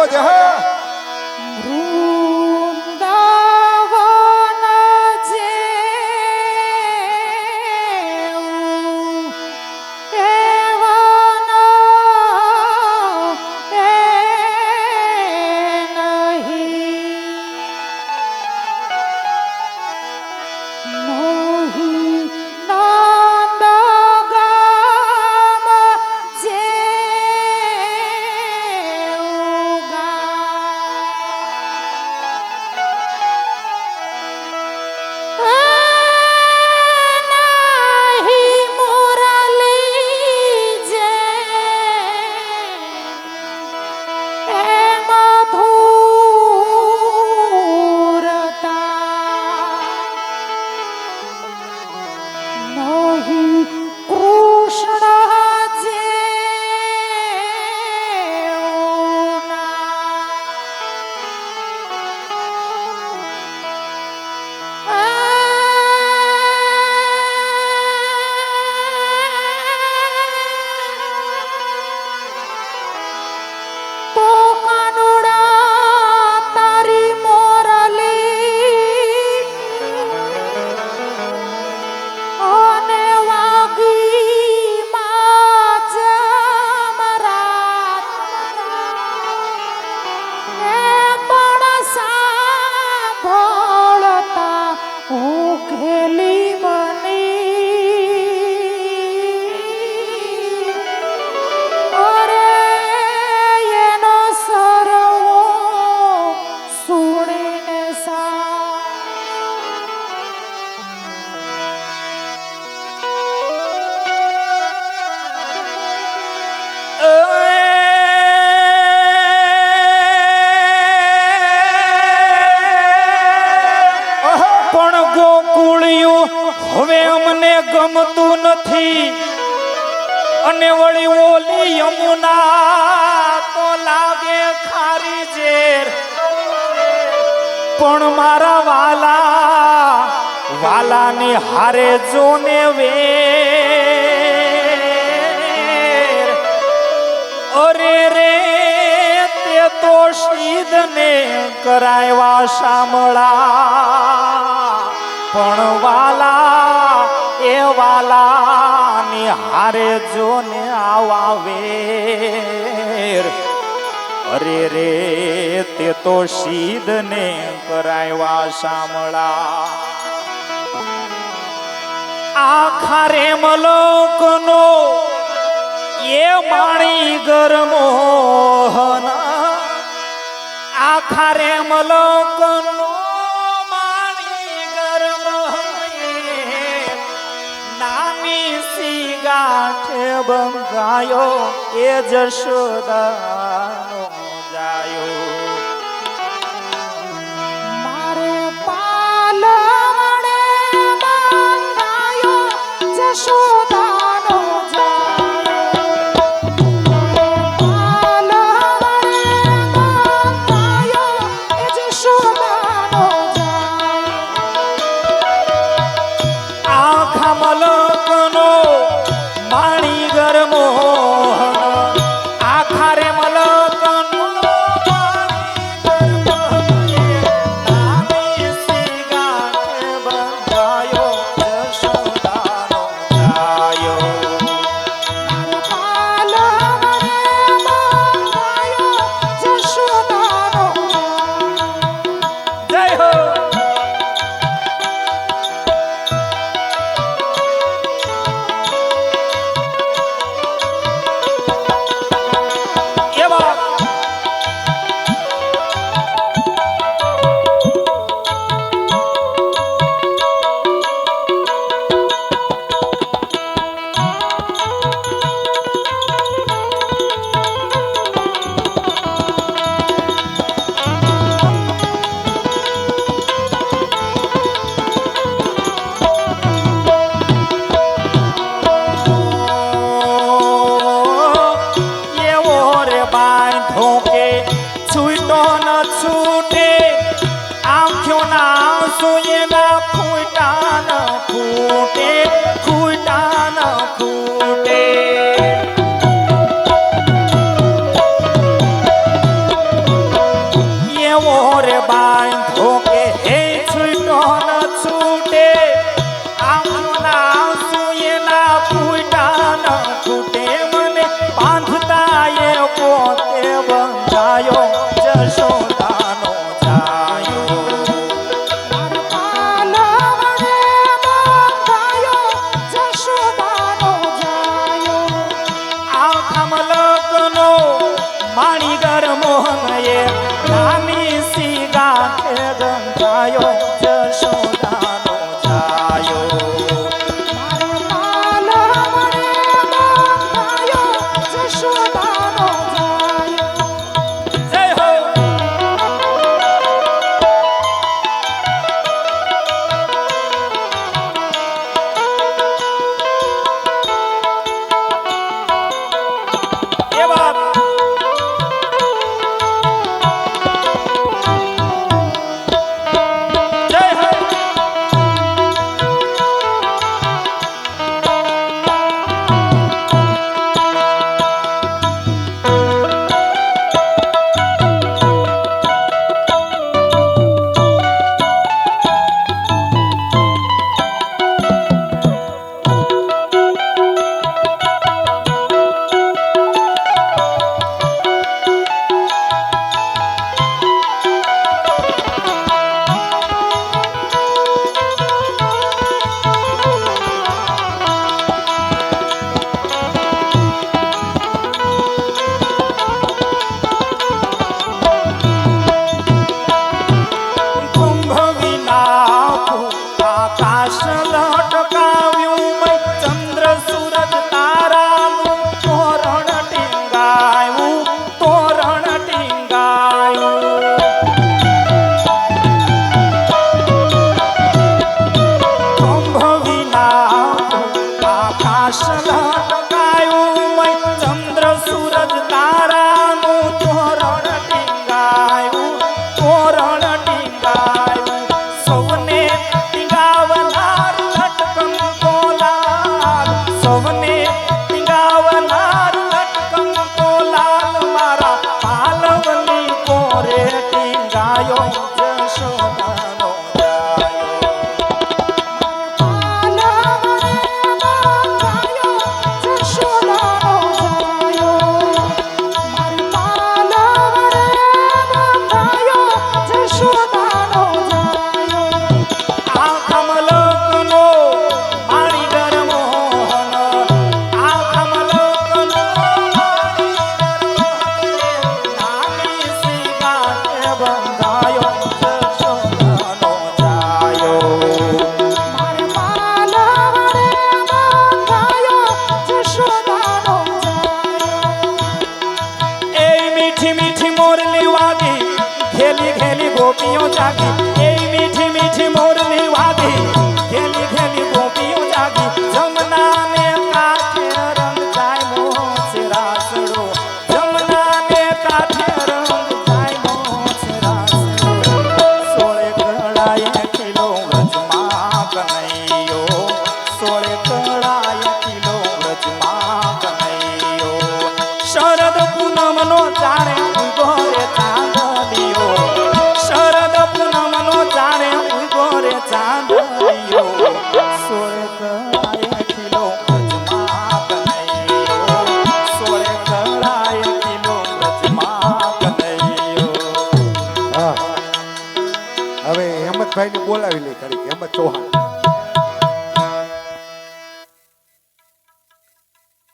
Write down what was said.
hold it, hold. પણ ગોકુળિયું હવે અમને ગમતું નથી. અને વળી ઓલી યમુના તો લાગે ખારી ઝેર. પણ મારા વાલા, વાલાની હારે જોને વે અરે રે, તે તો શીદને કરાયવા શામળા. પણ વાલા, એ વાલાની હારે જોને આવા વેર અરે રે, તે તો શીદને કરાયવા સાંભળા. આખા રે મલોકનો એ માણી ગરમોહન આખા રે મલોકનો બંધાયો એ જશોદાનો છૂટો ન છૂટે. આંખ્યો ના સુયેલા ફૂટા ન ફૂટે. ફૂટા ન ફૂટે. એવો રે બાંધો છે બાપ જાગી એ મીઠી મીઠી મોરની વાદી ખેલી ખેલી ગોપીઓ જાગી. જમના ને કાઠે રંગ જાય મોહન છે રાસડો. જમના ને કાઠે રંગ જાય મોહન છે રાસડો. સોળે કડાઈ કિલો રજમાં કનૈ ભાઈ ને બોલાવી લઈ કરી હેમંત ચૌહાણ.